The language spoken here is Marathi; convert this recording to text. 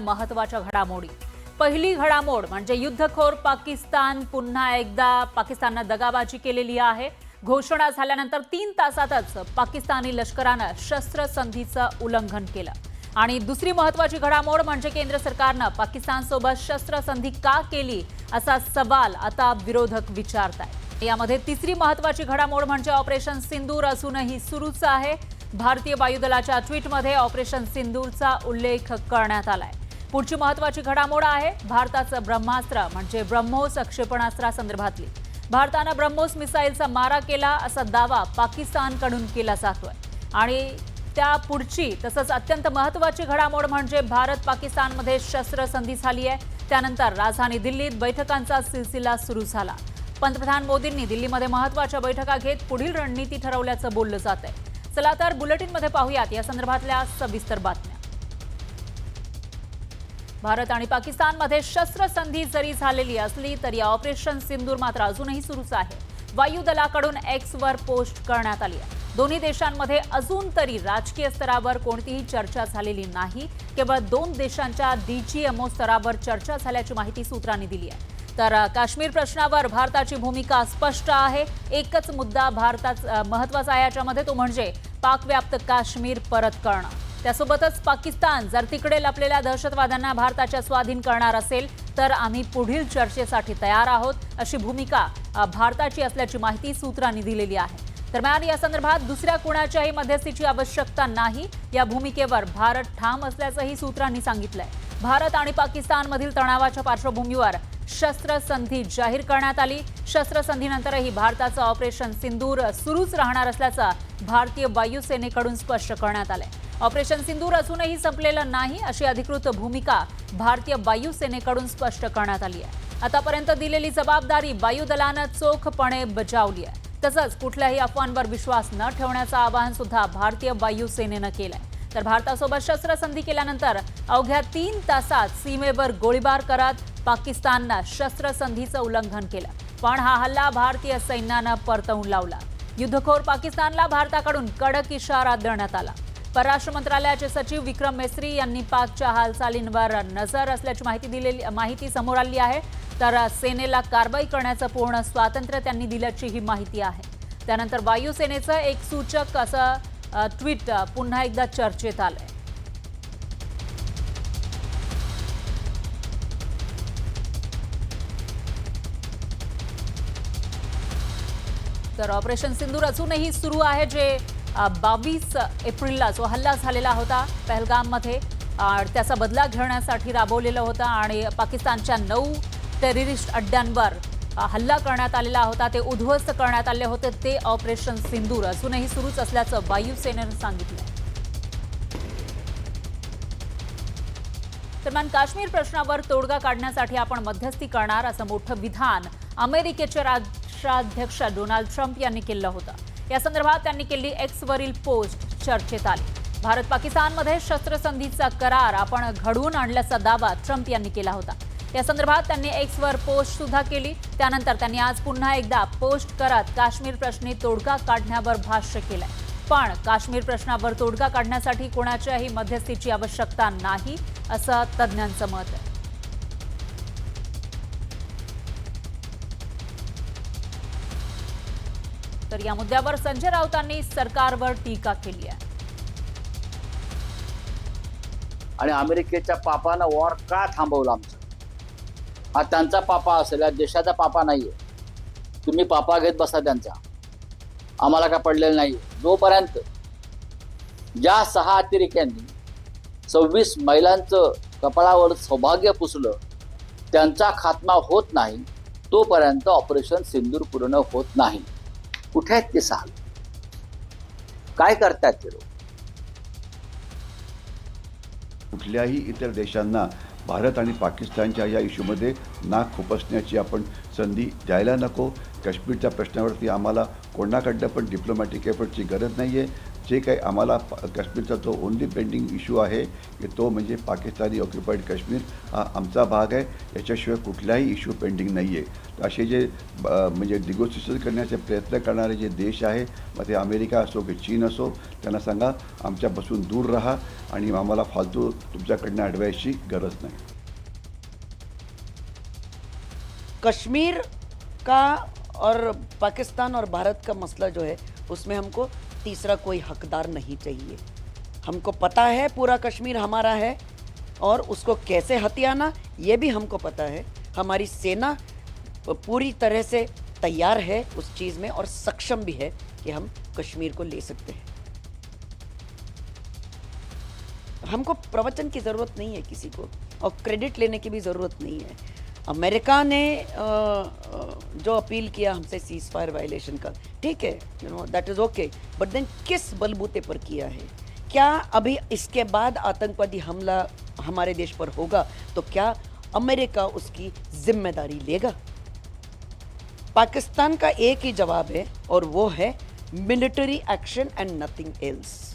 महत्त्वाच्या घडामोडी. पहिली घडामोड म्हणजे युद्धखोर पाकिस्तान पुन्हा एकदा पाकिस्ताननं दगाबाजी केलेली आहे. घोषणा झाल्यानंतर तीन तासातच पाकिस्तानी लष्करानं शस्त्रसंधीचं उल्लंघन केलं. आणि दुसरी महत्वाची घडामोड म्हणजे केंद्र सरकारनं पाकिस्तानसोबत शस्त्रसंधी का केली असा सवाल आता विरोधक विचारत आहेत यामध्ये तिसरी महत्वाची घडामोड म्हणजे ऑपरेशन सिंदूर असूनही सुरूच आहे. भारतीय वायुदलाच्या ट्विटमध्ये ऑपरेशन सिंदूरचा उल्लेख करण्यात आलाय. पुढची महत्वाची घडामोड आहे. भारताचं ब्रह्मास्त्र म्हणजे ब्रह्मोस क्षेपणास्त्रासंदर्भातली भारतानं ब्रह्मोस मिसाईलचा मारा केला असा दावा पाकिस्तानकडून केला जातोय. आणि त्या पुढची तसंच अत्यंत महत्वाची घडामोड म्हणजे भारत पाकिस्तानमध्ये शस्त्रसंधी झाली आहे त्यानंतर राजधानी दिल्लीत बैठकांचा सिलसिला सुरू झाला. पंतप्रधान मोदींनी दिल्लीमध्ये महत्त्वाच्या बैठका घेत पुढील रणनीती ठरवल्याचं बोललं जात आहे चला तर बुलेटिनमध्ये पाहूयात या संदर्भातल्या सविस्तर बातम्या. भारत आणि पाकिस्तानमध्ये शस्त्रसंधी जरी झालेली असली तरी ऑपरेशन सिंदूर मात्र अजूनही सुरूच आहे. वायुदलाकडून एक्सवर पोस्ट करण्यात आली आहे. दोन्ही देशांमध्ये अजून तरी राजकीय स्तरावर कोणतीही चर्चा झालेली नाही. केवळ दोन देशांच्या डीजीएमओ स्तरावर चर्चा झाल्याची माहिती सूत्रांनी दिली आहे. तर काश्मीर प्रश्नावर भारताची भूमिका स्पष्ट आहे. एकच मुद्दा भारतात महत्त्वाचा आहे याच्यामध्ये तो म्हणजे पाकव्याप्त काश्मीर परत करणं. त्यासोबतच पाकिस्तान जर तिकडे लपलेल्या दहशतवाद्यांना भारताच्या स्वाधीन करणार असेल तर आम्ही पुढील चर्चेसाठी तयार आहोत अशी भूमिका भारताची असल्याची माहिती सूत्रांनी दिलेली आहे. दरम्यान या संदर्भात दुसऱ्या कुणाच्याही मध्यस्थीची आवश्यकता नाही. या भूमिकेवर भारत ठाम असल्याचंही सूत्रांनी सांगितलंय. भारत आणि पाकिस्तानमधील तणावाच्या पार्श्वभूमीवर शस्त्रसंधी जाहीर करण्यात आली. शस्त्रसंधीनंतरही भारताचं ऑपरेशन सिंदूर सुरूच राहणार असल्याचं भारतीय वायुसेनेकडून स्पष्ट करण्यात आलंय. ऑपरेशन सिंदूर अजूनही संपलेलं नाही अशी अधिकृत भूमिका भारतीय वायुसेनेकडून स्पष्ट करण्यात आली आहे. आतापर्यंत दिलेली जबाबदारी वायुदलानं चोखपणे बजावली आहे. तसंच कुठल्याही अफवांवर विश्वास न ठेवण्याचं आवाहन सुद्धा भारतीय वायुसेनेनं केलंय. तर भारतासोबत शस्त्रसंधी केल्यानंतर अवघ्या तीन तासात सीमेवर गोळीबार करत पाकिस्ताननं शस्त्रसंधीचं उल्लंघन केलं. पण हा हल्ला भारतीय सैन्यानं परतवून लावला. युद्धखोर पाकिस्तानला भारताकडून कडक इशारा देण्यात आला. परराष्ट्र मंत्रालयाचे सचिव विक्रम मेस्त्री यांनी पाकच्या हालचालींवर नजर असल्याची माहिती दिलेली माहिती समोर आली आहे. तर सेनेला कारवाई करण्याचं पूर्ण स्वातंत्र्य त्यांनी दिल्याची ही माहिती आहे. त्यानंतर वायुसेनेचं एक सूचक असं ट्विट पुन्हा एकदा चर्चेत आलंय. तर ऑपरेशन सिंदूर अजूनही सुरू आहे जे बावीस एप्रिलला जो हल्ला झालेला होता पहलगाममध्ये त्याचा बदला घेण्यासाठी राबवलेला होता आणि पाकिस्तानच्या नऊ टेररिस्ट अड्ड्यांवर हल्ला करण्यात आलेला होता. ते उद्ध्वस्त करण्यात आले होते. ते ऑपरेशन सिंदूर अजूनही सुरूच असल्याचं वायुसेनेनं सांगितलं दरम्यान काश्मीर प्रश्नावर तोडगा काढण्यासाठी आपण मध्यस्थी करणार असं मोठं विधान अमेरिकेचे राष्ट्राध्यक्ष डोनाल्ड ट्रम्प यांनी केलं होतं. या संदर्भात त्यांनी केली एक्सवरील पोस्ट चर्चेत आली. भारत पाकिस्तानमध्ये शस्त्रसंधीचा करार आपण घडवून आणल्याचा दावा ट्रम्प यांनी केला होता. या संदर्भात त्यांनी एक्सवर पोस्ट सुद्धा केली. त्यानंतर त्यांनी आज पुन्हा एकदा पोस्ट करत काश्मीर प्रश्नी तोडगा काढण्यावर भाष्य केलंय. पण काश्मीर प्रश्नावर तोडगा काढण्यासाठी कोणाच्याही मध्यस्थीची आवश्यकता नाही असं तज्ज्ञांचं मत आहे. तर या मुद्द्यावर संजय राऊतांनी सरकारवर टीका केली आहे. आणि अमेरिकेच्या पापानं वॉर का थांबवलं आमचं? हा त्यांचा पापा असेल या देशाचा पापा नाहीये. तुम्ही पापा घेत बसा त्यांचा. आम्हाला काय पडलेलं नाही जोपर्यंत ज्या सहा अतिरेक्यांनी सव्वीस महिलांचं कपाळावर सौभाग्य पुसलं त्यांचा खात्मा होत नाही तोपर्यंत ऑपरेशन सिंदूर पूर्ण होत नाही. कुठे आहेत ते सांग काय करतात ते लोक? कुठल्याही इतर देशांना भारत आणि पाकिस्तानच्या या इश्यूमध्ये नाक खुपसण्याची आपण संधी द्यायला नको. काश्मीरच्या प्रश्नावरती आम्हाला कोणाकडनं पण डिप्लोमॅटिक एफर्टची गरज नाही आहे जे काही आम्हाला काश्मीरचा जो ओनली पेंडिंग इश्यू आहे की तो म्हणजे पाकिस्तानी ऑक्युपाईड काश्मीर हा आमचा भाग आहे. याच्याशिवाय कुठलाही इश्यू पेंडिंग नाही आहे तर असे जे म्हणजे निगोसिएशन करण्याचे प्रयत्न करणारे जे देश आहे मग ते अमेरिका असो की चीन असो त्यांना सांगा आमच्यापासून दूर राहा आणि आम्हाला फालतू तुमच्याकडनं ॲडवाईसची गरज नाही. कश्मीर का और पाकिस्तान और भारत का मसला जो है उसमें हमको तीसरा कोई हकदार नहीं चाहिए। हमको पता है पूरा कश्मीर हमारा है, और उसको कैसे हथियाना, ये भी हमको पता है। हमारी सेना पूरी तरह से तैयार है उस चीज़ में, और सक्षम भी है कि हम कश्मीर को ले सकते हैं। हमको प्रवचन की ज़रूरत नहीं है किसी को, और क्रेडिट लेने की भी ज़रूरत नहीं है। अमेरिका ने जो अपील किया हमसे सीज फायर वायलेशन का, ठीक है you know that is okay but then किस बलबूते पर किया है? क्या अभी इसके बाद आतंकवादी हमला हमारे देश पर होगा? तो क्या अमेरिका उसकी ज़िम्मेदारी लेगा? पाकिस्तान का एक ही जवाब है, और वो है military action and nothing else